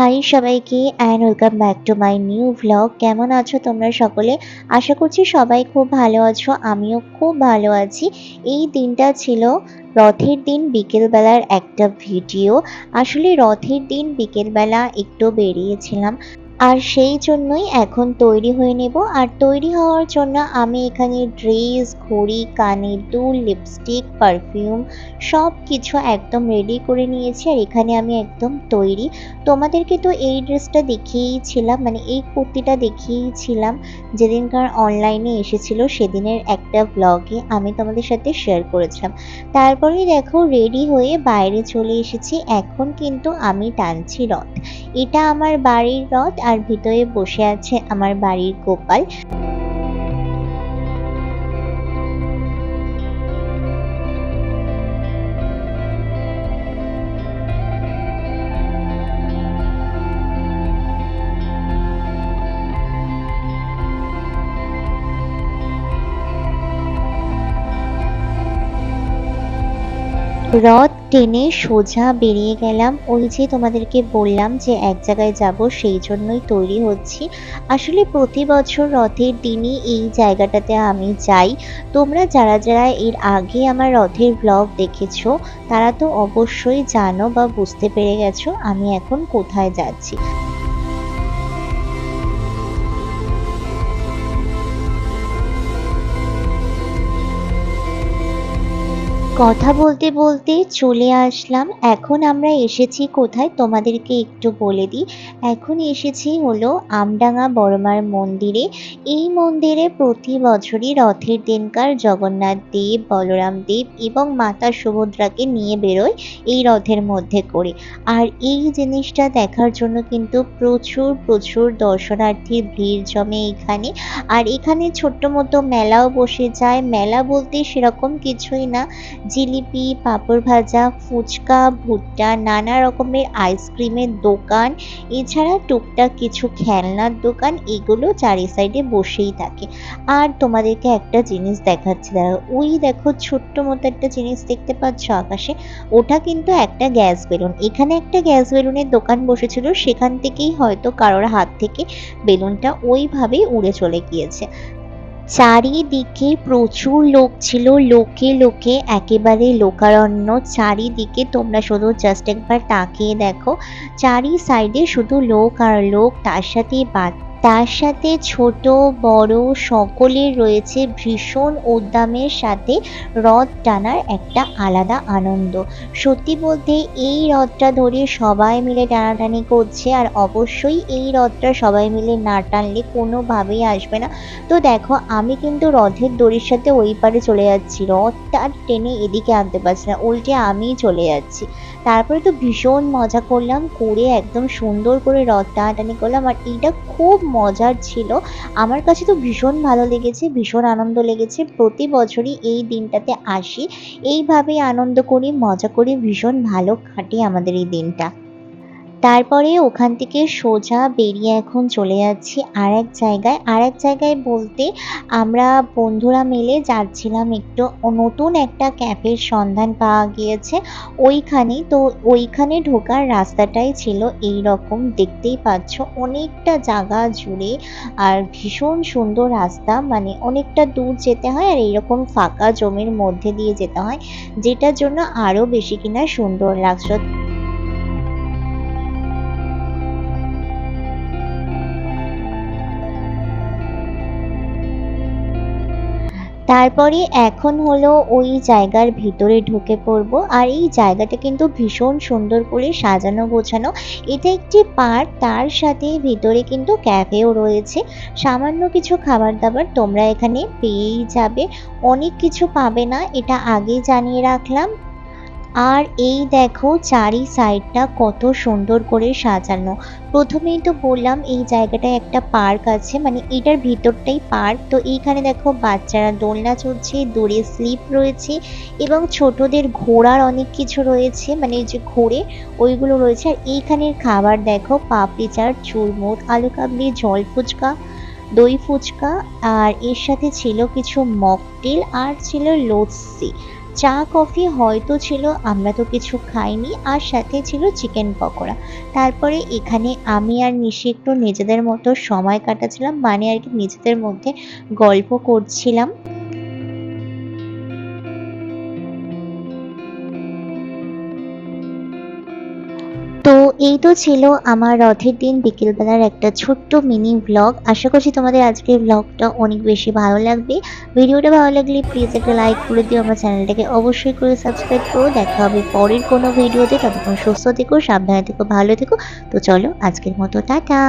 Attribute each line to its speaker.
Speaker 1: High সবাইকে and welcome back to my new vlog কেমন আছো তোমরা সকলে? আশা করছি সবাই খুব ভালো আছো, আমিও খুব ভালো আছি। এই দিনটা ছিল রথের দিন, বিকেলবেলার একটা ভিডিও আসলে রথের দিন বিকেলবেলা একটু বেরিয়েছিলাম। আর সেই জন্যই এখন তৈরি হয়ে নেব। আর তৈরি হওয়ার জন্য আমি এখানে ড্রেস, ঘড়ি, কানের দুল, লিপস্টিক, পারফিউম সব কিছু একদম রেডি করে নিয়েছি আর এখানে আমি একদম তৈরি। তোমাদেরকে তো এই ড্রেসটা দেখিয়েইছিলাম মানে এই কুর্তিটা দেখিয়েইছিলাম যেদিনকার অনলাইনে এসেছিল সেদিনের একটা ব্লগে আমি তোমাদের সাথে শেয়ার করেছিলাম। তারপরেই দেখো রেডি হয়ে বাইরে চলে এসেছি। এখন কিন্তু আমি টানছি রথ। এটা আমার বাড়ির রথ আর ভিতরে বসে আছে আমার বাড়ির গোপাল। রথ টেনে সোজা বেরিয়ে গেলাম। ওই যে তোমাদেরকে বললাম যে এক জায়গায় যাব, সেই জন্যই তৈরি হচ্ছি। আসলে প্রতি বছর রথের দিনই এই জায়গাটাতে আমি যাই। তোমরা যারা যারা এর আগে আমার রথের ব্লগ দেখেছ, তারা তো অবশ্যই জানো বা বুঝতে পেরে গেছো আমি এখন কোথায় যাচ্ছি। কথা বলতে বলতে চলে আসলাম। এখন আমরা এসেছি কোথায়? তোমাদেরকে একটু বলে দিই। এখন এসেছি হলো আমডাঙ্গা বড়মার মন্দিরে। এই মন্দিরে প্রতি বছরই রথের দিনকার জগন্নাথ দেব, বলরাম দেব এবং মাতা সুভদ্রাকে নিয়ে বেরোয় এই রথের মধ্যে করে। আর এই জিনিসটা দেখার জন্য কিন্তু প্রচুর প্রচুর দর্শনার্থীর ভিড় জমে এখানে। আর এখানে ছোট্ট মতো মেলাও বসে যায়। মেলা বলতে সেরকম কিছুই না। জিলিপি, পাঁপড় ভাজা, ফুচকা, ভুট্টা, নানা রকমের আইসক্রিমের দোকান। এছাড়া টুকটাক কিছু খেলনার দোকান, এগুলো চারি সাইডে বসেই থাকে। আর তোমাদেরকে একটা জিনিস দেখাচ্ছি, দাঁড়াও। ওই দেখো ছোট্ট মতো একটা জিনিস দেখতে পাচ্ছ আকাশে? ওটা কিন্তু একটা গ্যাস বেলুন। এখানে একটা গ্যাস বেলুনের দোকান বসেছিল, সেখান থেকেই হয়তো কারোর হাত থেকে বেলুনটা ওইভাবেই উড়ে চলে গিয়েছে। চারিদিকে প্রচুর লোক ছিল, লোকে লোকে, একেবারে লোকারণ্য। চারিদিকে তোমরা শুধু জাস্ট একবার তাকিয়ে দেখো, চারি সাইডে শুধু লোক আর লোক, তার সাথে বাচ্চা তার সাথে ছোট, বড় সকলের রয়েছে ভীষণ উদ্দামের সাথে রথ টানার একটা আলাদা আনন্দ। সত্যি বলতে এই রথটা ধরে সবাই মিলে টানাটানি করছে আর অবশ্যই এই রথটা সবাই মিলে না টানলে কোনোভাবেই আসবে না। তো দেখো, আমি কিন্তু রথের দড়ির সাথে ওই পারে চলে যাচ্ছি। রথটা আর টেনে এদিকে আনতে পারছি না, উল্টে আমিই চলে যাচ্ছি। তারপরে তো ভীষণ মজা করলাম, করে একদম সুন্দর করে রথ টানাটানি করলাম আর এইটা খুব মজার ছিল। আমার কাছে তো ভীষণ ভালো লেগেছে, ভীষণ আনন্দ লেগেছে। প্রতি বছরই এই দিনটাতে আসি। এইভাবেই আনন্দ করি, মজা করি, ভীষণ ভালো কাটে আমাদের এই দিনটা। তারপরে ওখান থেকে সোজা বেরিয়ে এখন চলে যাচ্ছি আর এক জায়গায়। আর এক জায়গায় বলতে আমরা বন্ধুরা মিলে যাচ্ছিলাম একটু নতুন একটা ক্যাফের সন্ধান পাওয়া গিয়েছে ওইখানে। তো ওইখানে ঢোকার রাস্তাটাই ছিল এই রকম দেখতেই পাচ্ছ অনেকটা জায়গা জুড়ে আর ভীষণ সুন্দর রাস্তা। মানে অনেকটা দূর যেতে হয় আর এইরকম ফাঁকা জমির মধ্যে দিয়ে যেতে হয়, যেটার জন্য আরও বেশি কিনা সুন্দর লাগছে। তারপরে এখন হলো ওই জায়গার ভিতরে ঢুকে পড়ব, আর এই জায়গাটা কিন্তু ভীষণ সুন্দর করে সাজানো গোছানো। এটা একটি পার্ক, তার সাথে ভিতরে কিন্তু ক্যাফেও রয়েছে। সামান্য কিছু খাবার দাবার তোমরা এখানে পেয়েই যাবে। অনেক কিছু পাবে না, এটা আগেই জানিয়ে রাখলাম। আর এই দেখো চারি সাইডটা কত সুন্দর করে সাজানো। প্রথমেই তো বললাম এই জায়গাটায় একটা পার্ক আছে মানে এটার ভিতরটাই পার্ক। তো এইখানে দেখো বাচ্চারা দোলনা চড়ছে, দূরে স্লিপ রয়েছে এবং ছোটদের ঘোড়ার অনেক কিছু রয়েছে মানে যে ঘোরে ওইগুলো রয়েছে। আর এইখানের খাবার দেখো, পাপড়ি চাট চুরমুট আলু কাবলি, জল ফুচকা, দই ফুচকা, আর এর সাথে ছিল কিছু মকটেল আর ছিল লস্যি। চা, কফি হয়তো ছিল, আমরা তো কিছু খাইনি, আর সাথে ছিল চিকেন পকোড়া। তারপরে এখানে আমি আর নিশি একটু নিজেদের মতো সময় কাটাচ্ছিলাম মানে আর কি নিজেদের মধ্যে গল্প করছিলাম। এই তো ছিল আমার রথের দিন বিকেলবেলার একটা ছোট্ট মিনি ব্লগ আশা করছি তোমাদের আজকের ব্লগটা অনেক বেশি ভালো লাগবে। ভিডিওটা ভালো লাগলে প্লিজ একটা লাইক করে দিও। আমার চ্যানেলটাকে অবশ্যই করে সাবস্ক্রাইব করো। দেখা হবে পরের কোনো ভিডিওতে। ততক্ষণ সুস্থ থেকো, সাবধানে থেকো, ভালো থেকো। তো চলো আজকের মতো, টাটা।